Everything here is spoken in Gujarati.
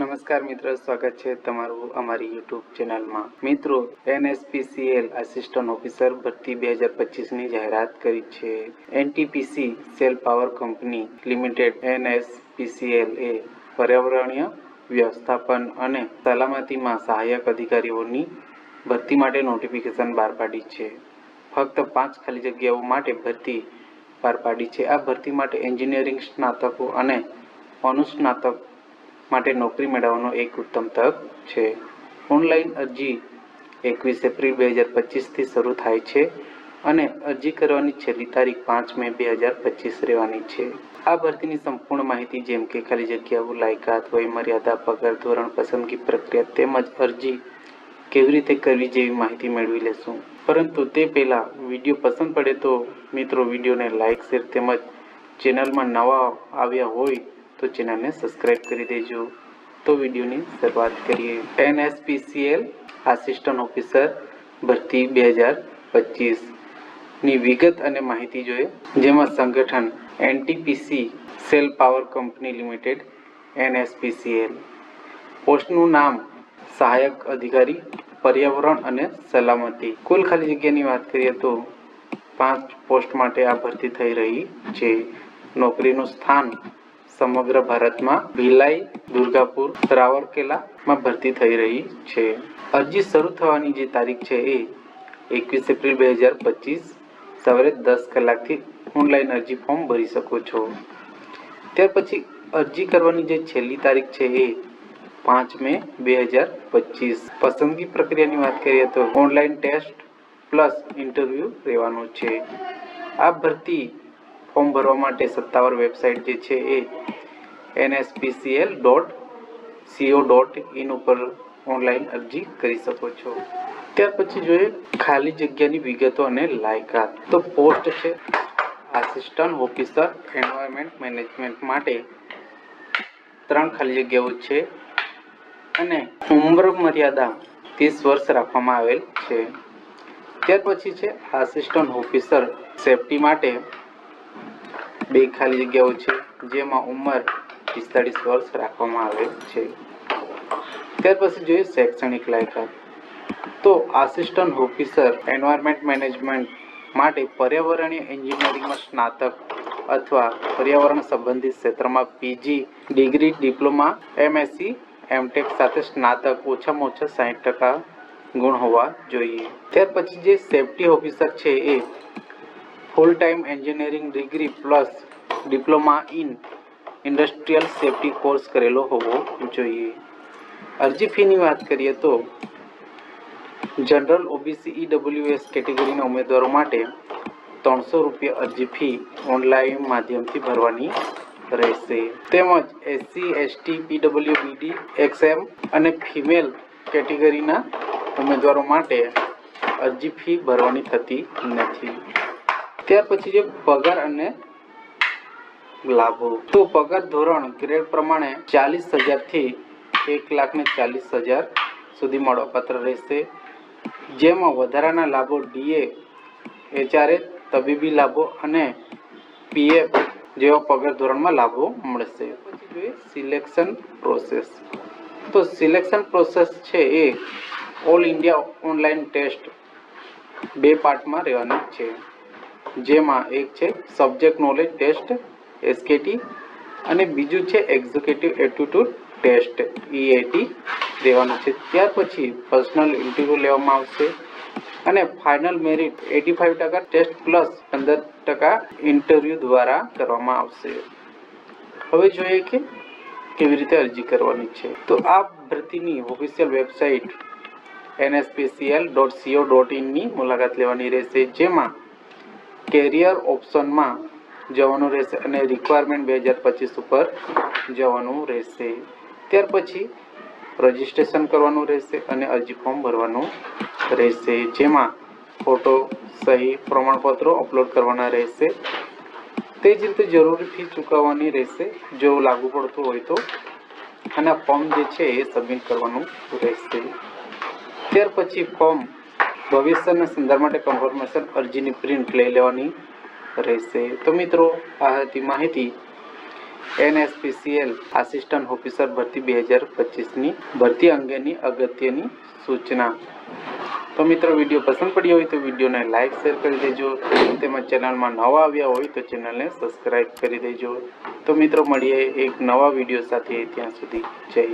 નમસ્કાર મિત્રો, સ્વાગત છે તમારું અમારી યુટ્યુબ ચેનલમાં. મિત્રો, એનએસપીસીએલ આસિસ્ટન્ટ ઓફિસર ભરતી બે હજાર પચીસની જાહેરાત કરી છે. NTPC SAIL power company limited NSPCL એ પર્યાવરણીય વ્યવસ્થાપન અને સલામતીમાં સહાયક અધિકારીઓની ભરતી માટે નોટિફિકેશન બહાર પાડી છે. ફક્ત પાંચ ખાલી જગ્યાઓ માટે ભરતી બહાર પાડી છે. આ ભરતી માટે એન્જિનિયરિંગ સ્નાતકો અને અનુસ્નાતક માટે નોકરી મેળવવાનો એક ઉત્તમ તક છે. ઓનલાઈન અરજી એકવીસ એપ્રિલ બે હજાર પચીસથી શરૂ થાય છે અને અરજી કરવાની છેલ્લી તારીખ પાંચ મે બે હજાર પચીસ રહેવાની છે. આ ભરતીની સંપૂર્ણ માહિતી જેમ કે ખાલી જગ્યાઓ, લાયકાત, વયમર્યાદા, પગાર, ધોરણ, પસંદગી પ્રક્રિયા તેમજ અરજી કેવી રીતે કરવી જેવી માહિતી મેળવી લેશું. પરંતુ તે પહેલાં વીડિયો પસંદ પડે તો મિત્રો વિડીયોને લાઇક શેર તેમજ ચેનલમાં નવા આવ્યા હોય તો ચેનલને સબસ્ક્રાઈબ કરી દેજો. તો વિડીયોની શરૂઆત કરીએ. એનએસપીસીએલ આસિસ્ટન્ટ ઓફિસર ભરતી બે હજાર પચીસની વિગત અને માહિતી જોઈએ. જેમાં સંગઠન NTPC SAIL power company limited, NSPCL. પોસ્ટનું નામ સહાયક અધિકારી, પર્યાવરણ અને સલામતી. કુલ ખાલી જગ્યાની વાત કરીએ તો પાંચ પોસ્ટ માટે આ ભરતી થઈ રહી છે. નોકરીનું સ્થાન સમગ્ર ભારતમાં ભિલાઈ, દુર્ગાપુર રાવરકેલામાં ભરતી થઈ રહી છે. અરજી શરૂ થવાની જે તારીખ છે એ એકવીસ એપ્રિલ બે હજાર પચીસ. સવારે દસ કલાકથી ઓનલાઈન અરજી ફોર્મ ભરી શકો છો. ત્યાર પછી અરજી કરવાની જે છેલ્લી તારીખ છે એ પાંચ મે બે હજાર પચીસ. પસંદગી પ્રક્રિયાની વાત કરીએ તો ઓનલાઈન ટેસ્ટ પ્લસ ઇન્ટરવ્યૂ રહેવાનો છે. આ ભરતી ફોર્મ ભરવા માટે સત્તાવાર વેબસાઇટ જે છે એ NSPCL dot CO dot in ઉપર ઓનલાઈન અરજી કરી શકો છો. ત્યાર પછી જોઈએ ખાલી જગ્યાની વિગતો અને લાયકાત. તો પોસ્ટ છે આસિસ્ટન્ટ ઓફિસર એન્વાયરમેન્ટ મેનેજમેન્ટ માટે ત્રણ ખાલી જગ્યાઓ છે અને ઉંમર મર્યાદા ત્રીસ વર્ષ રાખવામાં આવેલ છે. ત્યાર પછી છે આસિસ્ટન્ટ ઓફિસર સેફટી માટે બે ખાલી જગ્યાઓ છે, જેમાં ઉંમર પિસ્તાળીસ વર્ષ રાખવામાં આવે છે. ત્યાર પછી જોઈએ શૈક્ષણિક લાયકાત. તો આસિસ્ટન્ટ ઓફિસર એન્વાયરમેન્ટ મેનેજમેન્ટ માટે પર્યાવરણીય એન્જિનિયરિંગમાં સ્નાતક અથવા પર્યાવરણ સંબંધિત ક્ષેત્રમાં PG degree, diploma MSc MTech સાથે સ્નાતક ઓછામાં ઓછા સાહીઠ ટકા ગુણ હોવા જોઈએ. ત્યાર પછી જે સેફટી ઓફિસર છે એ full time engineering degree plus diploma in industrial safety course કરેલો હોવો જોઈએ. અરજી ફીની વાત કરીએ તો જનરલ ઓબીસી ઈડબ્લ્યુએસ કેટેગરીના ઉમેદવારો માટે ત્રણસો રૂપિયા અરજી ફી ઓનલાઈન માધ્યમથી ભરવાની રહેશે. તેમજ SC ST PW BD XM અને ફિમેલ કેટેગરીના ઉમેદવારો માટે અરજી ફી ભરવાની થતી નથી. ત્યાર પછી જે પગાર અને લાભો. તો પગાર ધોરણ ગ્રેડ પ્રમાણે ચાલીસ હજારથી એક લાખ ને ચાલીસ હજાર સુધી મળવાપાત્ર રહેશે. જેમાં વધારાના લાભો ડીએ, એચઆરએ, તબીબી લાભો અને પીએફ જેવા પગાર ધોરણમાં લાભો મળશે. પછી જોઈએ સિલેક્શન પ્રોસેસ તો સિલેક્શન પ્રોસેસ છે એ ઓલ ઇન્ડિયા ઓનલાઈન ટેસ્ટ બે પાર્ટમાં રહેવાની છે. જેમાં એક છે સબ્જેક્ટ નોલેજ ટેસ્ટ એસકેટી અને બીજું છે એક્ઝિક્યુટિવ એપ્ટિટ્યૂડ ટેસ્ટ ઈએટી દેવાનું છે. ત્યાર પછી પર્સનલ ઇન્ટરવ્યૂ લેવામાં આવશે. અને ફાઇનલ મેરિટ એટી ફાઇવ ટકા ટેસ્ટ પ્લસ પંદર ટકા ઇન્ટરવ્યૂ દ્વારા કરવામાં આવશે. હવે જોઈએ કે કેવી રીતે અરજી કરવાની છે. તો આ ભરતીની official website NSPCL dot CO dot ઇનની મુલાકાત લેવાની રહેશે. જેમાં કેરિયર ઓપ્શનમાં જવાનું રહેશે અને રિક્વાયરમેન્ટ બે હજાર પચીસ ઉપર જવાનું રહેશે. ત્યાર પછી રજિસ્ટ્રેશન કરવાનું રહેશે અને અરજી ફોર્મ ભરવાનું રહેશે. જેમાં ફોટો સહી, પ્રમાણપત્રો અપલોડ કરવાના રહેશે. તે જ રીતે જરૂરી ફી ચૂકવવાની રહેશે. જો લાગુ પડતું હોય તો અને ફોર્મ જે છે એ સબમિટ કરવાનું રહેશે. ત્યાર પછી ફોર્મ ભવિષ્યના સંદર્ભ માટે કન્ફર્મેશન અરજીની પ્રિન્ટ લઈ લેવાની રહેશે. તો મિત્રો, આ હતી માહિતી એનએસપીસીએલ આસિસ્ટન્ટ ઓફિસર ભરતી બે હજાર પચીસની ભરતી અંગેની અગત્યની સૂચના. તો મિત્રો, વીડિયો પસંદ પડ્યો હોય તો વિડીયોને લાઇક શેર કરી દેજો. તેમજ ચેનલમાં નવા આવ્યા હોય તો ચેનલને સબસ્ક્રાઈબ કરી દેજો. તો મિત્રો, મળીએ એક નવા વીડિયો સાથે. ત્યાં સુધી જય.